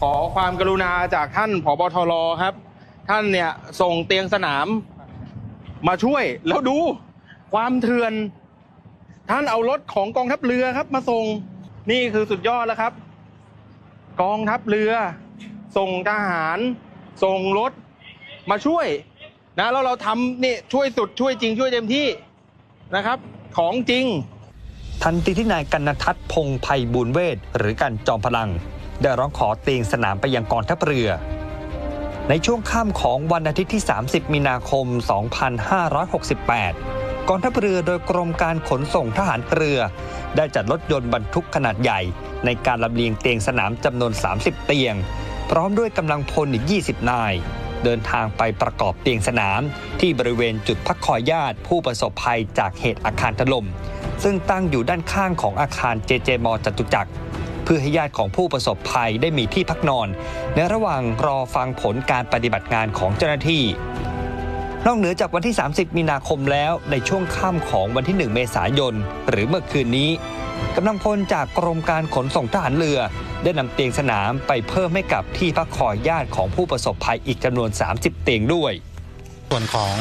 ขอความกรุณาจากท่านผบทรครับ ท่านเนี่ยส่งเตียงสนามมาช่วย แล้วดูความเถื่อน ท่านเอารถของกองทัพเรือครับ มาส่งนี่คือสุดยอดแล้วครับ กองทัพเรือ ส่งทหาร ส่งรถมาช่วย นะแล้วเราทำนี่ช่วยสุดช่วยจริงช่วยเต็มที่นะครับ ของจริงทันทีที่นายกันนทัศน์พงษ์ภัยบุญเวทหรือกันจอมพลัง ได้ร้องขอเตียงสนามไปยังกองทัพเรือ ในช่วงค่ำของวันอาทิตย์ที่ 30 มีนาคม 2568 กองทัพเรือโดยกรมการขนส่งทหารเรือ ได้จัดรถยนต์บรรทุกขนาดใหญ่ ในการลำเลียงเตียงสนามจำนวน 30 เตียง พร้อมด้วยกำลังพลอีก 20 นายเดินทางไปประกอบเตียงสนาม ที่บริเวณจุดพักคอยญาติผู้ประสบภัยจากเหตุอาคารถล่มซึ่งตั้งอยู่ด้านข้างของอาคารเจเจมอจตุจักร พื่อให้ญาติของผู้ประสบภัยได้มีที่พักนอน ในระหว่างรอฟังผลการปฏิบัติงานของเจ้าหน้าที่ นอกเหนือจากวันที่ 30 มีนาคมแล้วในช่วงค่ำของวันที่ 1 เมษายน หรือเมื่อคืนนี้กำลังพลจากกรมการขนส่งทหารเรือ ได้นำเตียงสนามไปเพิ่มให้กับที่พักคอยญาติของผู้ประสบภัยอีกจำนวน 30 เตียงด้วย ส่วนของ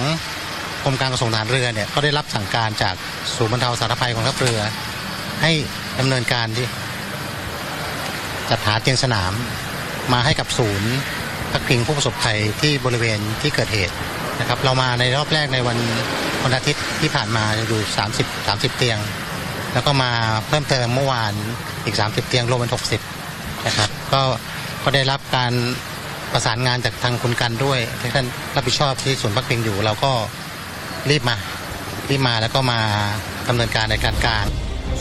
กรมการขนส่งทหารเรือเนี่ยก็ได้รับสั่งการจากศูนย์บรรเทาสาธารณภัยของทัพเรือ ให้ดำเนินการที่ จัดหาเตียงสนาม มาให้กับศูนย์พักพิงผู้ประสบภัยที่บริเวณที่เกิดเหตุนะครับเรามาในรอบแรกในวันวันอาทิตย์ที่ผ่านมาอยู่ 30 30 เตียง แล้วก็มาเพิ่มเติมเมื่อวานอีก 30 เตียงรวมเป็น 60 นะครับก็ก็ได้รับการประสานงานจากทางคุณกันด้วยที่ท่านรับผิดชอบที่ศูนย์พักพิงอยู่เราก็รีบมารีบมาแล้วก็มาดำเนินการในการกาง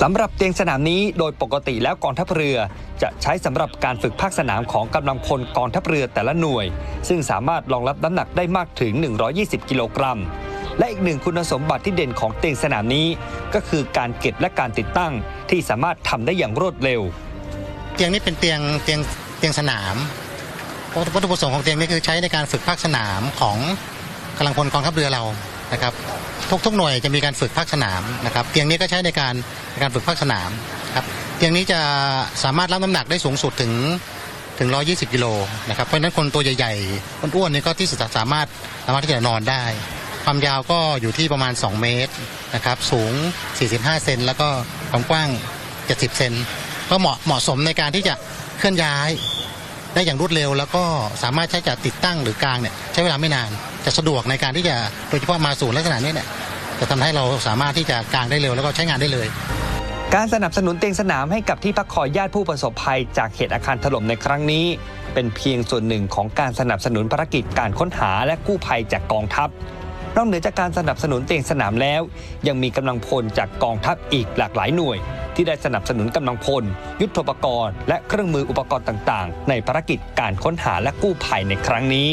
สำหรับเตียงสนามนี้โดยปกติแล้วกองทัพเรือ จะใช้สำหรับการฝึกภาคสนามของกำลังพลกองทัพเรือแต่ละหน่วย ซึ่งสามารถรองรับน้ำหนักได้มากถึง 120 กิโลกรัม และอีกหนึ่งคุณสมบัติที่เด่นของเตียงสนามนี้ ก็คือการเก็บและการติดตั้งที่สามารถทำได้อย่างรวดเร็ว เตียงนี้เป็นเตียงเตียงเตียงสนามวัตถุประสงค์ของเตียงนี้คือใช้ในการฝึกภาคสนามของกำลังพลกองทัพเรือเรา นะครับทุกทุกหน่วยจะมีการฝึกภาคสนามนะครับเตียงนี้ก็ใช้ในการในการฝึกภาคสนามครับเตียงนี้จะสามารถรับน้ำหนักได้สูงสุดถึงถึง 120 กิโลนะครับเพราะฉะนั้นคนตัวใหญ่ๆคนอ้วนนี่ก็ที่สามารถสามารถที่จะนอนได้ ความยาวก็อยู่ที่ประมาณ 2 เมตรนะครับสูง 45 เซนแล้วก็ความกว้าง 70 เซนก็เหมาะเหมาะสมในการที่จะเคลื่อนย้าย ได้อย่างรวดเร็ว แล้วก็สามารถใช้จะติดตั้งหรือกลางเนี่ยใช้เวลาไม่นาน จะสะดวกในการที่จะโดยเฉพาะมาสู่ลักษณะนี้เนี่ยจะทำให้เราสามารถที่จะกลางได้เร็ว แล้วก็ใช้งานได้เลย การสนับสนุนเตียงสนามให้กับที่พักคอยญาติผู้ประสบภัย จากเหตุอาคารถล่มในครั้งนี้ เป็นเพียงส่วนหนึ่งของการสนับสนุนภารกิจการค้นหาและกู้ภัยจากกองทัพ นอกเหนือจากการสนับสนุนเตียงสนามแล้ว ยังมีกำลังพลจากกองทัพอีกหลากหลายหน่วย ที่ได้สนับสนุนกำลังพล ยุทธปกรณ์ และเครื่องมืออุปกรณ์ต่าง ๆ ในภารกิจการค้นหาและกู้ภัยในครั้งนี้